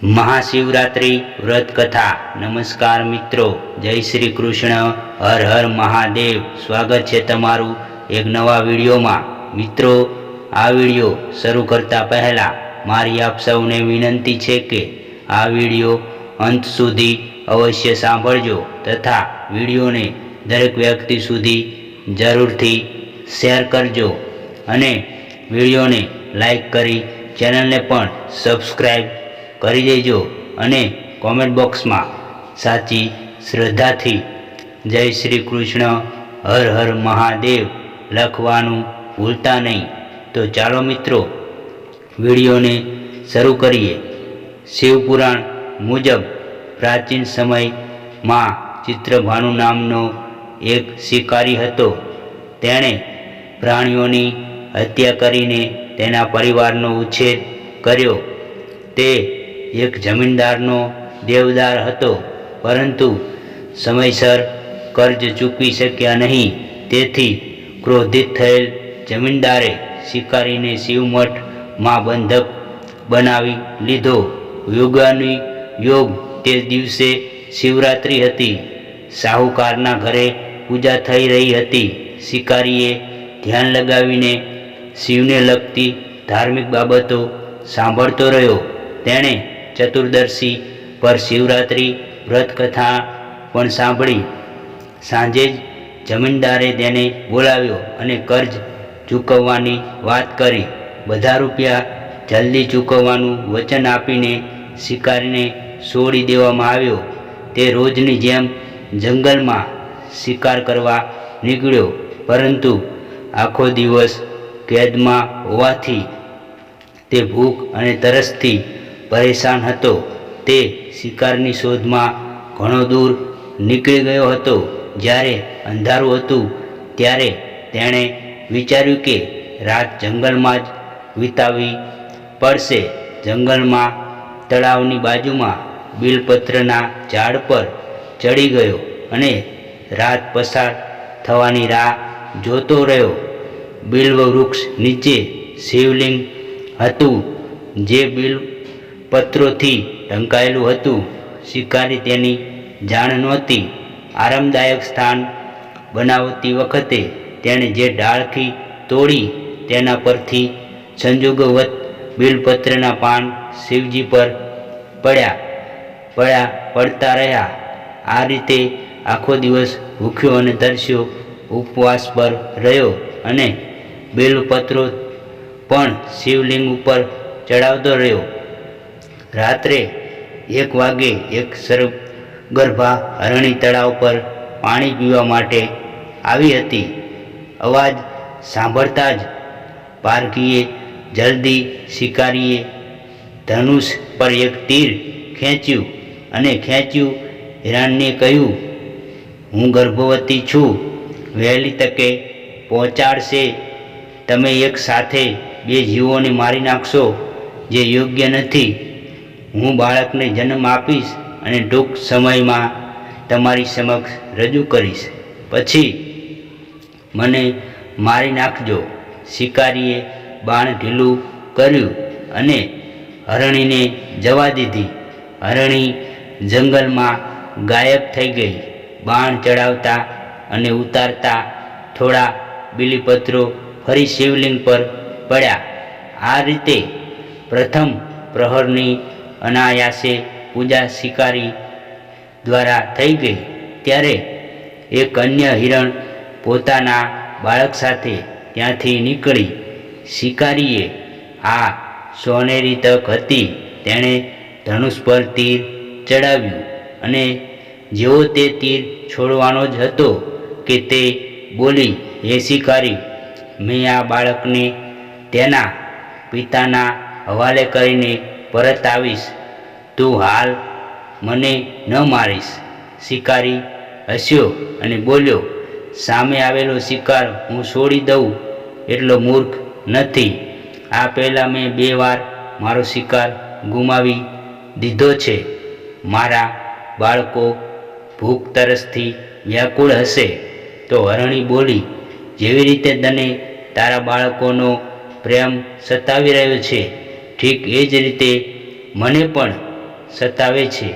મહાશિવરાત્રિ વ્રત કથા નમસ્કાર મિત્રો. જય શ્રી કૃષ્ણ. હર હર મહાદેવ. સ્વાગત છે તમારું એક નવા વિડીયોમાં. મિત્રો, આ વીડિયો શરૂ કરતા પહેલાં મારી આપ સૌને વિનંતી છે કે આ વીડિયો અંત સુધી અવશ્ય સાંભળજો તથા વિડીયોને દરેક વ્યક્તિ સુધી જરૂરથી શેર કરજો અને વિડીયોને લાઈક કરી ચેનલને પણ સબસ્ક્રાઈબ કરી દેજો અને કોમેન્ટ બોક્સમાં સાચી શ્રદ્ધાથી જય શ્રી કૃષ્ણ, હર હર મહાદેવ લખવાનું ભૂલતા નહીં. તો ચાલો મિત્રો, વિડીયોને શરૂ કરીએ. શિવપુરાણ મુજબ પ્રાચીન સમયમાં ચિત્રભાનુ નામનો એક શિકારી હતો. તેણે પ્રાણીઓની હત્યા કરીને તેના પરિવારનો ઉછેર કર્યો. તે એક જમીનદારનો દેવદાર હતો, પરંતુ સમયસર કર્જ ચૂકવી શક્યા નહીં. તેથી ક્રોધિત થયેલ જમીનદારે શિકારીને શિવમઠમાં બંધક બનાવી લીધો. યોગાની યોગ તે દિવસે શિવરાત્રિ હતી. સાહુકારના ઘરે પૂજા થઈ રહી હતી. શિકારીએ ધ્યાન લગાવીને શિવને લગતી ધાર્મિક બાબતો સાંભળતો રહ્યો. તેણે ચતુર્દશી પર શિવરાત્રિ, વ્રતકથા પણ સાંભળી. સાંજે જ જમીનદારે તેને બોલાવ્યો અને કર્જ ચૂકવવાની વાત કરી. બધા રૂપિયા જલ્દી ચૂકવવાનું વચન આપીને શિકારીને છોડી દેવામાં આવ્યો. તે રોજની જેમ જંગલમાં શિકાર કરવા નીકળ્યો. પરંતુ આખો દિવસ કેદમાં હોવાથી તે ભૂખ અને તરસથી પરેશાન હતો. તે શિકારની શોધમાં ઘણો દૂર નીકળી ગયો હતો. જ્યારે અંધારું હતું, ત્યારે તેણે વિચાર્યું કે રાત જંગલમાં જ વિતાવી પડશે. જંગલમાં તળાવની બાજુમાં બિલપત્રના ઝાડ પર ચડી ગયો અને રાત પસાર થવાની રાહ જોતો રહ્યો. બિલ્વ વૃક્ષ નીચે શિવલિંગ હતું, જે બિલ પત્રોથી ઢંકાયેલું હતું. શિકારી તેની જાણ નહોતી. આરામદાયક સ્થાન બનાવતી વખતે તેણે જે ડાળખી તોડી તેના પરથી સંજોગવત બિલપત્રના પાન શિવજી પર પડ્યા પડ્યા, પડતા રહ્યા. આ રીતે આખો દિવસ ભૂખ્યો અને તરસ્યો ઉપવાસ પર રહ્યો અને બેલપત્રો પણ શિવલિંગ ઉપર ચડાવતો રહ્યો. રાત્રે એક વાગે એક સરગર્ભા હરણી તળાવ પર પાણી પીવા માટે આવી હતી. અવાજ સાંભળતા જ પારકીએ જલ્દી શિકારીએ ધનુષ પર એક તીર ખેંચ્યું અને ખેંચ્યું હિરણને કહ્યું, હું ગર્ભવતી છું. વહેલી તકે પહોંચાડશે. તમે એક સાથે બે જીવોને મારી નાખશો જે યોગ્ય નથી. હું બાળકને જન્મ આપીશ અને ટૂંક સમયમાં તમારી સમક્ષ રજૂ કરીશ. પછી મને મારી નાખજો. શિકારીએ બાણ ઢીલું કર્યું અને હરણીને જવા દીધી. હરણી જંગલમાં ગાયબ થઈ ગઈ. બાણ ચડાવતા અને ઉતારતા થોડા બીલીપત્રો ફરી શિવલિંગ પર પડ્યા. આ રીતે પ્રથમ પ્રહરની અનાયાસે પૂજા શિકારી દ્વારા થઈ ગઈ. ત્યારે એક અન્ય હિરણ પોતાના બાળક સાથે ત્યાંથી નીકળી. શિકારીએ આ સોનેરી તક હતી. તેણે ધનુષ પર તીર ચડાવ્યું અને જેવો તે તીર છોડવાનો જ હતો કે તે બોલી, હે શિકારી, મેં આ બાળકને તેના પિતાના હવાલે કરીને પરત આવીશ. તું હાલ મને ન મારીશ. શિકારી હસ્યો અને બોલ્યો, સામે આવેલો શિકાર હું છોડી દઉં એટલો મૂર્ખ નથી. આ પહેલાં મેં બે વાર મારો શિકાર ગુમાવી દીધો છે. મારા બાળકો ભૂખ તરસથી વ્યાકુળ હશે. તો હરણી બોલી, જેવી રીતે તને તારા બાળકોનો પ્રેમ સતાવી રહ્યો છે, ઠીક એ જ રીતે મને પણ સતાવે છે.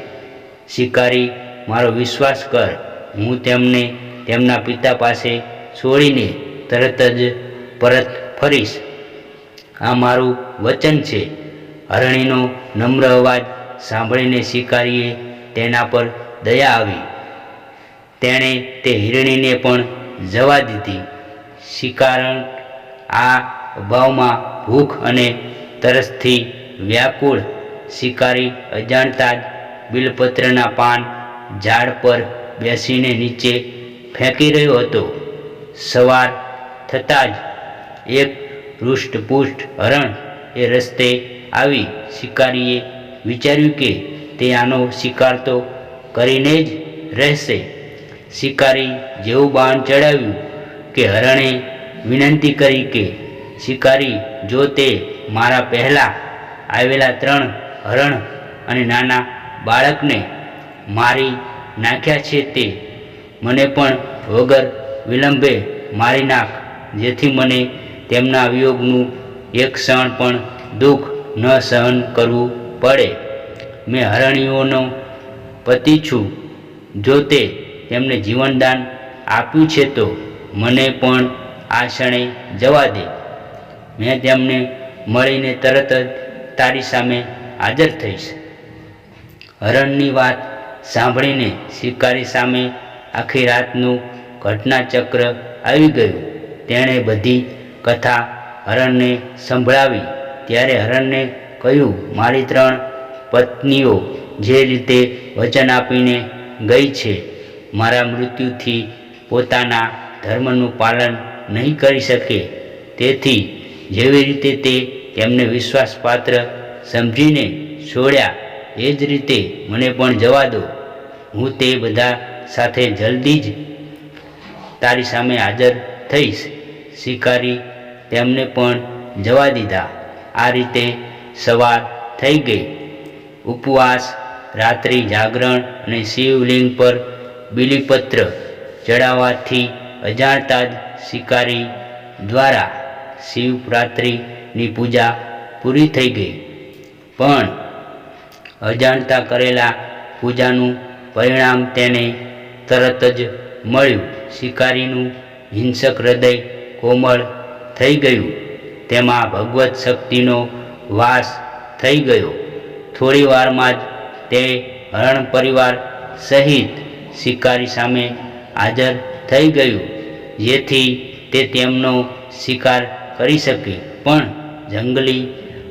શિકારી, મારો વિશ્વાસ કર. હું તેમને, તેમના પિતા પાસે છોડીને તરત જ પરત ફરીશ. આ મારું વચન છે. હરણીનો નમ્ર અવાજ સાંભળીને શિકારીએ તેના પર દયા આવી. તેણે તે હિરણીને પણ જવા દીધી. શિકારણ આ અભાવમાં ભૂખ અને તરસથી વ્યાકુળ શિકારી અજાણતા જ બિલપત્રના પાન ઝાડ પર બેસીને નીચે ફેંકી રહ્યો હતો. સવાર થતાં જ એક હૃષ્ટપુષ્ટ હરણ એ રસ્તે આવી શિકારીએ વિચાર્યું કે તે આનો શિકાર તો કરીને જ રહેશે. શિકારી જેવું બાણ ચડાવ્યું કે હરણે વિનંતી કરી કે, શિકારી, જો તે મારા પહેલાં આવેલા ત્રણ હરણ અને નાના બાળકને મારી નાખ્યા છે તે. મને પણ વગર વિલંબે મારી નાખ, જેથી મને તેમના વિયોગનું એક ક્ષણ પણ દુઃખ ન સહન કરવું પડે. મેં હરણીઓનો પતિ છું. જો તે તેમને જીવનદાન આપ્યું છે તો મને પણ આ ક્ષણે જવા દે. મેં તેમને મળીને તરત જ તારી સામે હાજર થઈશ. હરણની વાત સાંભળીને શિકારી સામે આખી રાતનું ઘટનાચક્ર આવી ગયું. તેણે બધી કથા હરણને સંભળાવી. ત્યારે હરણને કહ્યું, મારી ત્રણ પત્નીઓ જે રીતે વચન આપીને ગઈ છે, મારા મૃત્યુથી પોતાના ધર્મનું પાલન નહીં કરી શકે. તેથી જેવી રીતે તે તેમને વિશ્વાસપાત્ર સમજીને છોડ્યા. એ જ રીતે મને પણ જવા દો. હું તે બધા સાથે જલ્દી જ તારી સામે હાજર થઈશ. શિકારી તેમને પણ જવા દીધા. આ રીતે સવાર થઈ ગઈ. ઉપવાસ, રાત્રિ જાગરણ અને શિવલિંગ પર બિલીપત્ર ચડાવવાથી અજાણતા જ શિકારી દ્વારા શિવરાત્રિની પૂજા પૂરી થઈ ગઈ. પણ અજાણતા કરેલા પૂજાનું પરિણામ તેને તરત જ મળ્યું. શિકારીનું હિંસક હૃદય કોમળ થઈ ગયું. તેમાં ભગવત શક્તિનો વાસ થઈ ગયો. થોડી વારમાં જ તે હરણ પરિવાર સહિત શિકારી સામે હાજર થઈ ગયું, જેથી તે તેમનો શિકાર કરી શકે. પણ જંગલી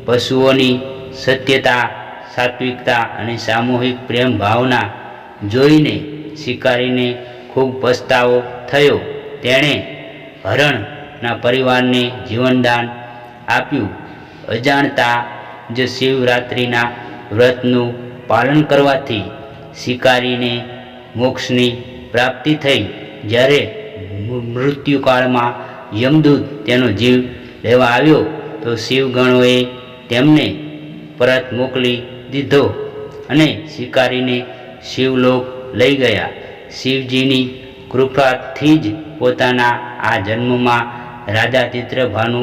પશુઓની સત્યતા, સાત્વિકતા અને સામૂહિક પ્રેમ ભાવના જોઈને શિકારીને ખૂબ પસ્તાવો થયો. તેણે હરણના પરિવારને જીવનદાન આપ્યું. અજાણતા જ શિવરાત્રિના વ્રતનું પાલન કરવાથી શિકારીને મોક્ષની પ્રાપ્તિ થઈ. જ્યારે મૃત્યુકાળમાં યમદૂત તેનો જીવ લેવા આવ્યો, તો શિવગણોએ તેમને પરત મોકલી દીધો અને શિકારીને શિવલોક લઈ ગયા. શિવજીની કૃપાથી જ પોતાના આ જન્મમાં રાજા ચિત્રભાનુ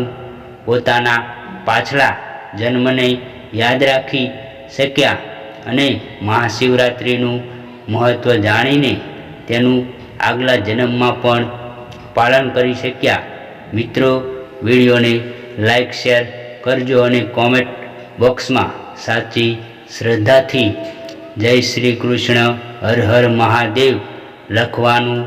પોતાના પાછલા જન્મને યાદ રાખી શક્યા અને મહાશિવરાત્રિનું મહત્ત્વ જાણીને તેનું આગલા જન્મમાં પણ પાલન કરી શક્યા. મિત્રો, વિડીયોને લાઈક, શેર કરજો અને કોમેન્ટ બોક્સમાં સાચી શ્રદ્ધાથી જય શ્રી કૃષ્ણ, હર હર મહાદેવ લખવાનું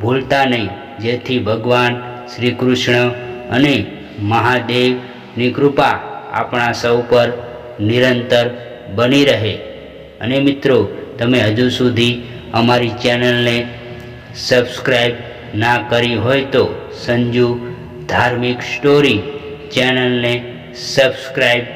ભૂલતા નહીં. જેથી ભગવાન શ્રી કૃષ્ણ અને મહાદેવની કૃપા આપણા સૌ પર નિરંતર બની રહે. અને મિત્રો, તમે હજુ સુધી અમારી ચેનલને સબસ્ક્રાઈબ ના કરી હોય તો સંજુ ધાર્મિક સ્ટોરી ચેનલને સબસ્ક્રાઈબ